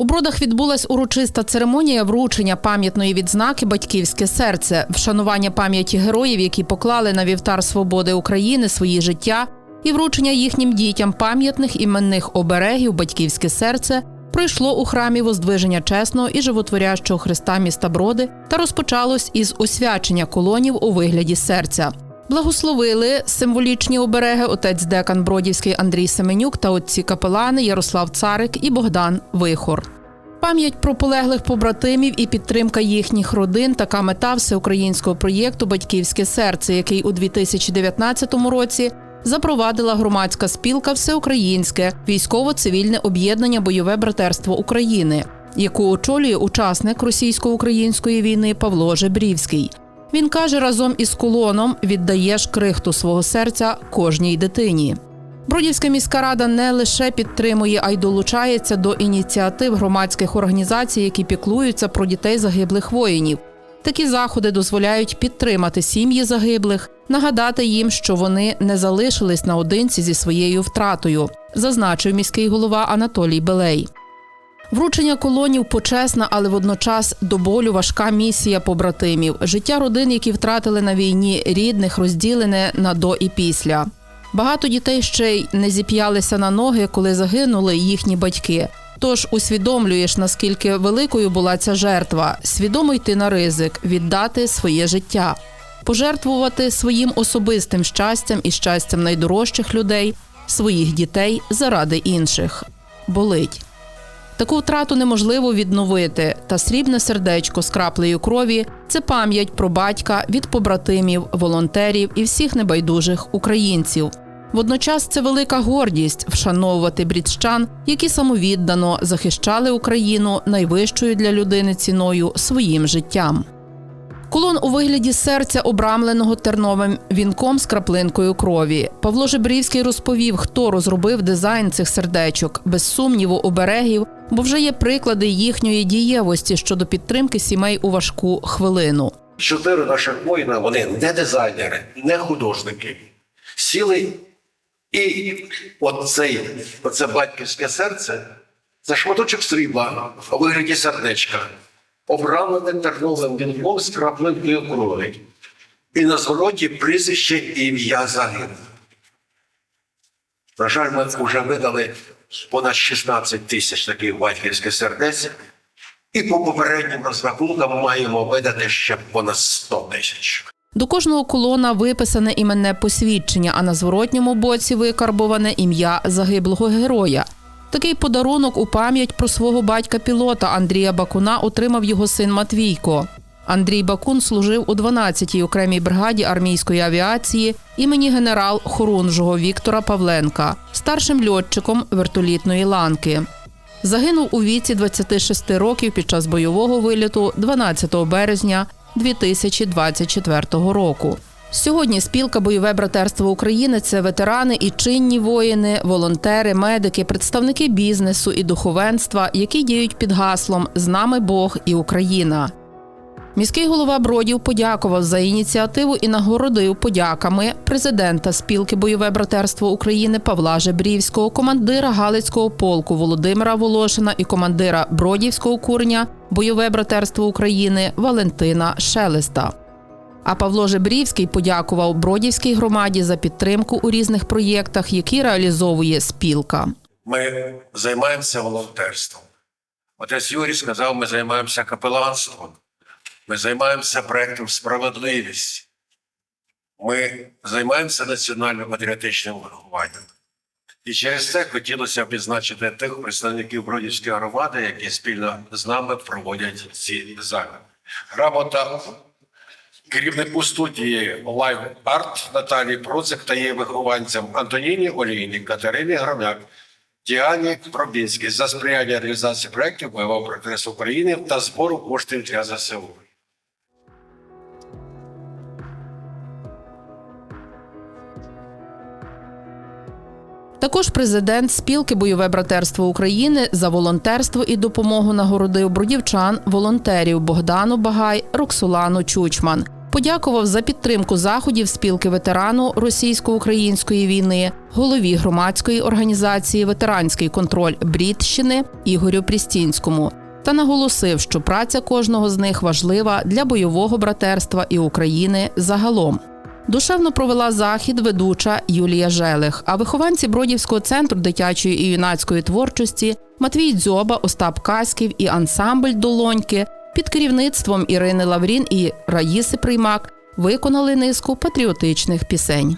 У бродах відбулась урочиста церемонія вручення пам'ятної відзнаки Батьківське серце, вшанування пам'яті героїв, які поклали на вівтар свободи України свої життя, і вручення їхнім дітям пам'ятних іменних оберегів Батьківське серце пройшло у храмі Воздвиження чесного і животворящого Христа міста Броди та розпочалось із освячення колонів у вигляді серця. Благословили символічні обереги отець декан Бродівський Андрій Семенюк та отці капелани Ярослав Царик і Богдан Вихор. Пам'ять про полеглих побратимів і підтримка їхніх родин така мета всеукраїнського проєкту Батьківське серце, який у 2019 році запровадила громадська спілка Всеукраїнське військово-цивільне об'єднання Бойове братерство України, яку очолює учасник російсько-української війни Павло Жебрівський. Він каже, разом із колоном віддаєш крихту свого серця кожній дитині. Бродівська міська рада не лише підтримує, а й долучається до ініціатив громадських організацій, які піклуються про дітей загиблих воїнів. Такі заходи дозволяють підтримати сім'ї загиблих, нагадати їм, що вони не залишились наодинці зі своєю втратою, зазначив міський голова Анатолій Белей. Вручення колонів почесна, але водночас до болю важка місія побратимів. Життя родин, які втратили на війні рідних, розділене на до і після. Багато дітей ще й не зіп'ялися на ноги, коли загинули їхні батьки. Тож усвідомлюєш, наскільки великою була ця жертва, свідомо йти на ризик, віддати своє життя, пожертвувати своїм особистим щастям і щастям найдорожчих людей, своїх дітей заради інших. Болить. Таку втрату неможливо відновити, та срібне сердечко з краплею крові це пам'ять про батька від побратимів, волонтерів і всіх небайдужих українців. Водночас це велика гордість вшановувати брідщан, які самовіддано захищали Україну найвищою для людини ціною своїм життям. Колон у вигляді серця, обрамленого терновим вінком з краплинкою крові. Павло Жебрівський розповів, хто розробив дизайн цих сердечок, без сумніву, оберегів, бо вже є приклади їхньої дієвості щодо підтримки сімей у важку хвилину. Чотири наших воїна, вони не дизайнери, не художники. Сіли і оцей, оце батьківське серце це шматочок срібла у вигляді сердечка, обрамлене терновим вінком з краплинкою крові. І на звороті прізвище ім'я загиблих. На жаль, ми вже видали понад 16 тисяч таких батьківських сердець, і по попереднім розрахункам маємо видати ще понад 100 тисяч. До кожного колона виписане іменне посвідчення, а на зворотньому боці викарбоване ім'я загиблого героя. Такий подарунок у пам'ять про свого батька пілота Андрія Бакуна отримав його син Матвійко. Андрій Бакун служив у 12-й окремій бригаді армійської авіації імені генерал Хорунжого Віктора Павленка, старшим льотчиком вертолітної ланки. Загинув у віці 26 років під час бойового виліту 12 березня 2024 року. Сьогодні спілка Бойове братерство України це ветерани і чинні воїни, волонтери, медики, представники бізнесу і духовенства, які діють під гаслом З нами Бог і Україна. Міський голова Бродів подякував за ініціативу і нагородив подяками президента спілки Бойове братерство України Павла Жебрівського, командира Галицького полку Володимира Волошина і командира Бродівського курня Бойове братерство України Валентина Шелеста. А Павло Жебрівський подякував Бродівській громаді за підтримку у різних проєктах, які реалізовує спілка. Ми займаємося волонтерством. Отець Юрій сказав, ми займаємося капеланством, ми займаємося проєктом справедливість. Ми займаємося національно-патріотичним вихованням. І через це хотілося б відзначити тих представників Бродівської громади, які спільно з нами проводять ці заходи. Грамота керівнику студії Live Art Наталії Процик та її вихованцям Антоніні Олійні, Катерині Громяк, Діані Пробінській за сприяння реалізації проєктів бойового прогресу України та збору коштів для ЗСУ. Також президент спілки Бойове братерство України за волонтерство і допомогу нагородив бродівчан, волонтерів Богдану Багай, Роксолану Чучман. Подякував за підтримку заходів спілки ветерану російсько-української війни, голові громадської організації Ветеранський контроль Брідщини Ігорю Прістінському та наголосив, що праця кожного з них важлива для бойового братерства і України загалом. Душевно провела захід ведуча Юлія Желих. А вихованці Бродівського центру дитячої і юнацької творчості Матвій Дзьоба, Остап Каськів і ансамбль Долоньки під керівництвом Ірини Лаврін і Раїси Приймак виконали низку патріотичних пісень.